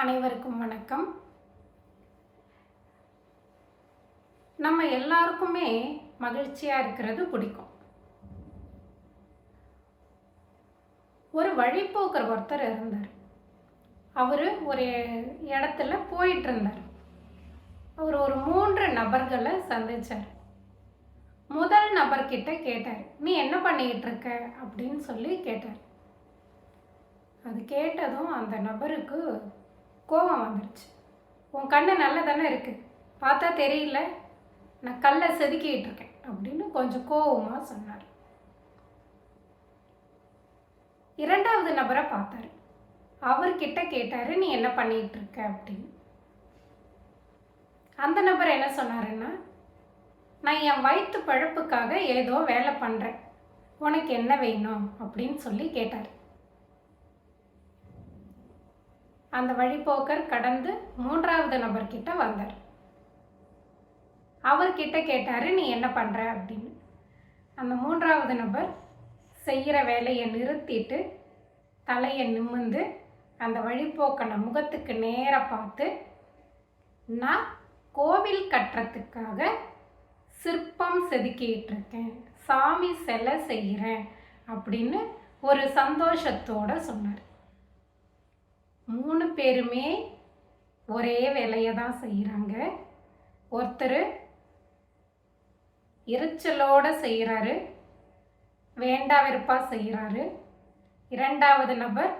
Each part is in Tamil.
அனைவருக்கும் வணக்கம். நம்ம எல்லாருக்குமே மகிழ்ச்சியாக இருக்கிறது பிடிக்கும். ஒரு வழிபோக்கர் ஒருத்தர் இருந்தார். அவர் ஒரு இடத்துல போயிட்டு இருந்தார். அவர் ஒரு மூன்று நபர்களை சந்திச்சார். முதல் நபர்கிட்ட கேட்டார் நீ என்ன பண்ணிக்கிட்டு இருக்க? அப்படின்னு சொல்லி கேட்டார். அது கேட்டதும் அந்த நபருக்கு கோபம் வந்துருச்சு. உன் கண்ணு நல்லா தானே இருக்கு? பார்த்தா தெரியல. நான் கல்லை செதுக்கிட்டு இருக்கேன் அப்படின்னு கொஞ்சம் கோபமாக சொன்னார். இரண்டாவது நபரை பார்த்தாரு. அவர்கிட்ட கேட்டார் நீ என்ன பண்ணிகிட்டு இருக்க? அப்படின்னு. அந்த நபர் என்ன சொன்னாருன்னா நான் என் வயிற்று பழப்புக்காக ஏதோ வேலை பண்ணுறேன் உனக்கு என்ன வேணும்? அப்படின்னு சொல்லி கேட்டார். அந்த வழிப்போக்கர் கடந்து மூன்றாவது நபர்கிட்ட வந்தார். அவர்கிட்ட கேட்டாரு நீ என்ன பண்ற? அப்படின்னு. அந்த மூன்றாவது நபர் செய்கிற வேலையை நிறுத்திட்டு தலையை நிமிர்ந்து அந்த வழிப்போக்கனை முகத்துக்கு நேராக பார்த்து நான் கோவில் கட்டுறதுக்காக சிற்பம் செதுக்கிட்டு இருக்கேன் சாமி சிலை செய்கிறேன் அப்படின்னு ஒரு சந்தோஷத்தோட சொன்னார். மூணு பேருமே ஒரே வேலையை தான் செய்கிறாங்க ஒருத்தர் எரிச்சலோட செய்கிறாரு வேண்டா செய்கிறாரு இரண்டாவது நபர்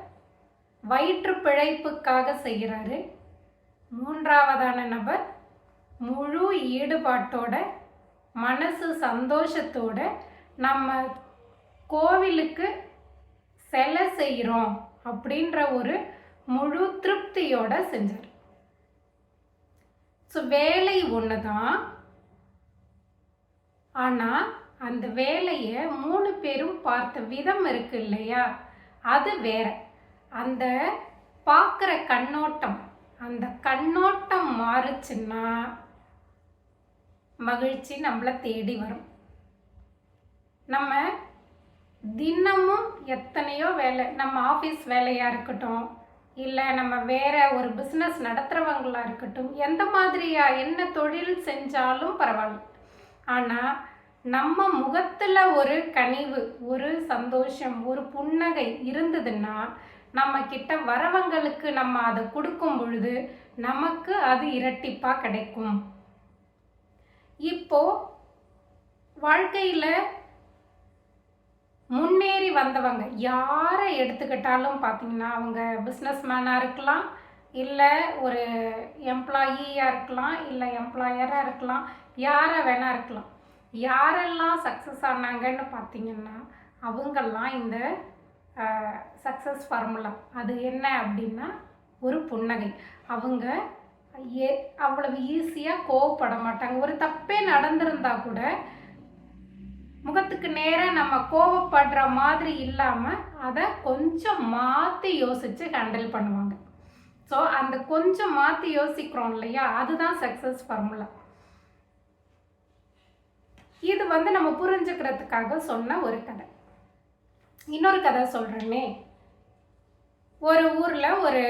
வயிற்று பிழைப்புக்காக செய்கிறாரு மூன்றாவதான நபர் முழு ஈடுபாட்டோட மனசு சந்தோஷத்தோட நம்ம கோவிலுக்கு சிலை செய்கிறோம் அப்படின்ற ஒரு முழு திருப்தியோட செஞ்சார். ஸோ வேலை ஒன்று தான் ஆனால் அந்த வேலையை மூணு பேரும் பார்த்த விதம் இருக்கு இல்லையா? அது வேற. அந்த பார்க்குற கண்ணோட்டம் அந்த கண்ணோட்டம் மாறுச்சுன்னா மகிழ்ச்சி நம்மளை தேடி வரும். நம்ம தினமும் எத்தனையோ வேலை நம்ம ஆஃபீஸ் வேலையாக இருக்கட்டும் இல்லை நம்ம வேற ஒரு பிஸ்னஸ் நடத்துகிறவங்களாக இருக்கட்டும் எந்த மாதிரியா என்ன தொழில் செஞ்சாலும் பரவாயில்ல. ஆனால் நம்ம முகத்தில் ஒரு கனிவு ஒரு சந்தோஷம் ஒரு புன்னகை இருந்ததுன்னா நம்ம கிட்ட வரவங்களுக்கு நம்ம அதை கொடுக்கும் பொழுது நமக்கு அது இரட்டிப்பாக கிடைக்கும். இப்போ வாழ்க்கையில் முன்னேறி வந்தவங்க. யாரை எடுத்துக்கிட்டாலும் பார்த்தீங்கன்னா அவங்க பிஸ்னஸ் மேனாக இருக்கலாம் இல்லை ஒரு எம்ப்ளாயியாக இருக்கலாம் இல்லை எம்ப்ளாயராக இருக்கலாம் யாரை வேணால் இருக்கலாம். யாரெல்லாம் சக்ஸஸ் ஆனாங்கன்னு பார்த்தீங்கன்னா அவங்கெல்லாம் இந்த சக்ஸஸ் ஃபார்முலா அது என்ன அப்படின்னா ஒரு புன்னகை. அவங்க ஏ அவ்வளவு ஈஸியாக கோவப்பட மாட்டாங்க. ஒரு தப்பே நடந்திருந்தா கூட முகத்துக்கு நேராக நம்ம கோவப்படுற மாதிரி இல்லாமல் அதை கொஞ்சம் மாற்றி யோசித்து ஹேண்டில் பண்ணுவாங்க. ஸோ அந்த கொஞ்சம் மாற்றி யோசிக்கிறோம் இல்லையா? அதுதான் சக்ஸஸ் ஃபார்முலா இது வந்து நம்ம புரிஞ்சுக்கிறதுக்காக சொன்ன ஒரு கதை. இன்னொரு கதை சொல்கிறேனே ஒரு ஊரில் ஒரு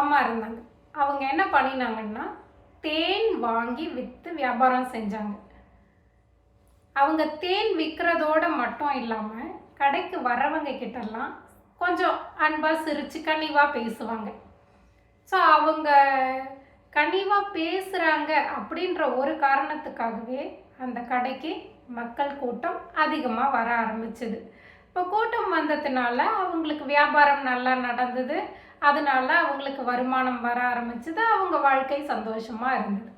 அம்மா இருந்தாங்க. அவங்க என்ன பண்ணினாங்கன்னா தேன் வாங்கி விற்று வியாபாரம் செஞ்சாங்க. அவங்க தேன் விற்கிறதோட மட்டும் இல்லாமல் கடைக்கு வரவங்க கிட்டலாம் கொஞ்சம் அன்பாக சிரித்து கனிவாக பேசுவாங்க. ஸோ அவங்க கனிவாக பேசுகிறாங்க அப்படின்ற ஒரு காரணத்துக்காகவே அந்த கடைக்கு மக்கள் கூட்டம் அதிகமாக வர ஆரம்பிச்சுது. இப்போ கூட்டம் வந்ததுனால அவங்களுக்கு வியாபாரம் நல்லா நடந்தது. அதனால அவங்களுக்கு வருமானம் வர ஆரம்பிச்சது அவங்க வாழ்க்கை சந்தோஷமாக இருந்தது.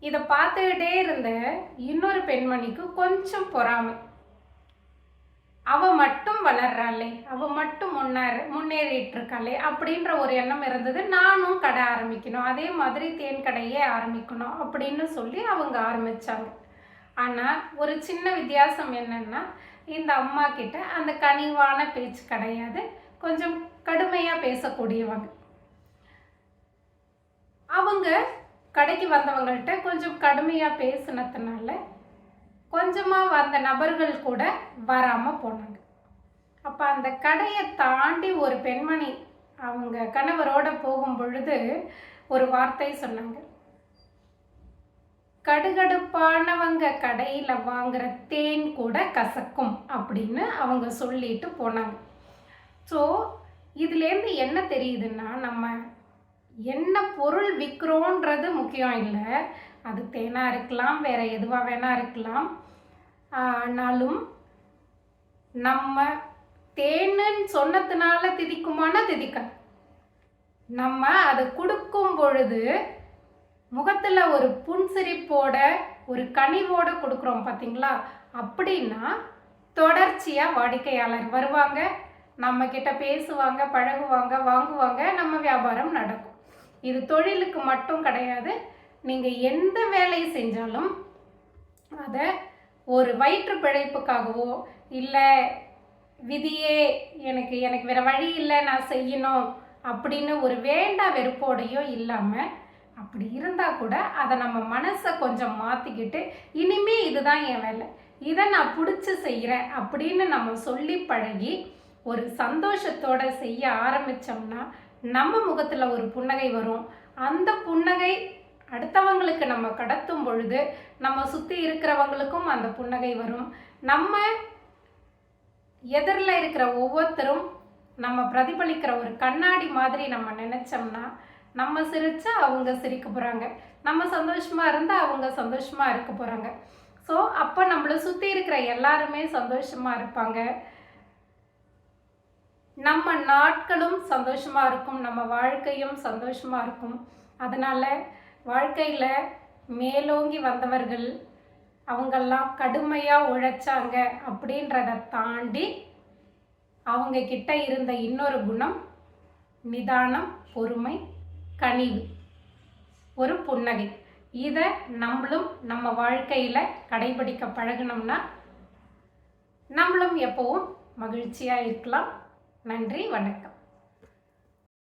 இதை பார்த்துக்கிட்டே இருந்த இன்னொரு பெண்மணிக்கு கொஞ்சம் பொறாமை. அவ மட்டும் வளர்றாளே அவ மட்டும் முன்னேற முன்னேறிட்டு இருக்காளே அப்படின்ற ஒரு எண்ணம் இருந்தது. நானும் கடை ஆரம்பிக்கணும் அதே மாதிரி தேன் கடையே ஆரம்பிக்கணும் அப்படின்னு சொல்லி அவங்க ஆரம்பித்தாங்க ஆனால் ஒரு சின்ன வித்தியாசம் என்னென்னா இந்த அம்மா கிட்ட அந்த கனிவான பேச்சு கிடையாது. கொஞ்சம் கடுமையாக பேசக்கூடியவங்க. அவங்க கடைக்கு வந்தவங்கள்ட்ட கொஞ்சம் கடுமையாக பேசினதுனால கொஞ்சமாக வந்த நபர்கள் கூட வராமல் போனாங்க. அப்போ அந்த கடையை தாண்டி ஒரு பெண்மணி அவங்க கணவரோட போகும் பொழுது ஒரு வார்த்தை சொன்னாங்க. கடுகடுப்பானவங்க கடையில் வாங்குற தேன் கூட கசக்கும் அப்படின்னு அவங்க சொல்லிட்டு போனாங்க. ஸோ இதுலேருந்து என்ன தெரியுதுன்னா நம்ம என்ன பொருள் விற்கிறோன்றது முக்கியம் இல்லை. அது தேனாக இருக்கலாம் வேறு எதுவாக வேணால் இருக்கலாம். ஆனாலும் நம்ம தேனுன்னு சொன்னதுனால திதிக்குமானா திதிக்காது நம்ம அதை கொடுக்கும் பொழுது முகத்தில் ஒரு புன்சிரிப்போட ஒரு கனிவோடு கொடுக்குறோம் பார்த்தீங்களா அப்படின்னா தொடர்ச்சியாக வாடிக்கையாளர் வருவாங்க. நம்ம கிட்ட பேசுவாங்க பழகுவாங்க வாங்குவாங்க நம்ம வியாபாரம் நடக்கும். இது தொழிலுக்கு மட்டும் கிடையாது. நீங்கள் எந்த வேலை செஞ்சாலும் அதை ஒரு வயிற்று பிழைப்புக்காகவோ இல்லை விதியே எனக்கு எனக்கு வேற வழி இல்லை நான் செய்யணும் அப்படின்னு ஒரு வேண்டா வெறுப்போடையோ இல்லாமல் அப்படி இருந்தால் கூட அதை நம்ம மனசை கொஞ்சம் மாற்றிக்கிட்டு இனிமே இதுதான் என் வேலை. இதை நான் பிடிச்சி செய்கிறேன் அப்படின்னு நம்ம சொல்லி பழகி ஒரு சந்தோஷத்தோட செய்ய ஆரம்பித்தோம்னா நம்ம முகத்தில் ஒரு புன்னகை வரும். அந்த புன்னகை அடுத்தவங்களுக்கு நம்ம கடத்தும் பொழுது நம்ம சுற்றி இருக்கிறவங்களுக்கும் அந்த புன்னகை வரும். நம்ம எதிரில் இருக்கிற ஒவ்வொருத்தரும் நம்ம பிரதிபலிக்கிற ஒரு கண்ணாடி மாதிரி நம்ம நினச்சோம்னா நம்ம சிரித்தா அவங்க சிரிக்க போகிறாங்க நம்ம சந்தோஷமாக இருந்தால் அவங்க சந்தோஷமாக இருக்க போகிறாங்க ஸோ அப்போ நம்மளை சுற்றி இருக்கிற எல்லாருமே சந்தோஷமாக இருப்பாங்க. நம்ம நாட்களும் சந்தோஷமாக இருக்கும் நம்ம வாழ்க்கையும் சந்தோஷமாக இருக்கும். அதனால் வாழ்க்கையில் மேலோங்கி வந்தவர்கள் அவங்கெல்லாம் கடுமையாக உழைச்சாங்க அப்படின்றத தாண்டி அவங்க கிட்ட இருந்த இன்னொரு குணம் நிதானம் பொறுமை கனிவு. ஒரு புன்னகை. இதை நம்மளும் நம்ம வாழ்க்கையில் கடைபிடிக்க பழகினோம்னா நம்மளும் எப்போவும் மகிழ்ச்சியாக இருக்கலாம். நன்றி வணக்கம்.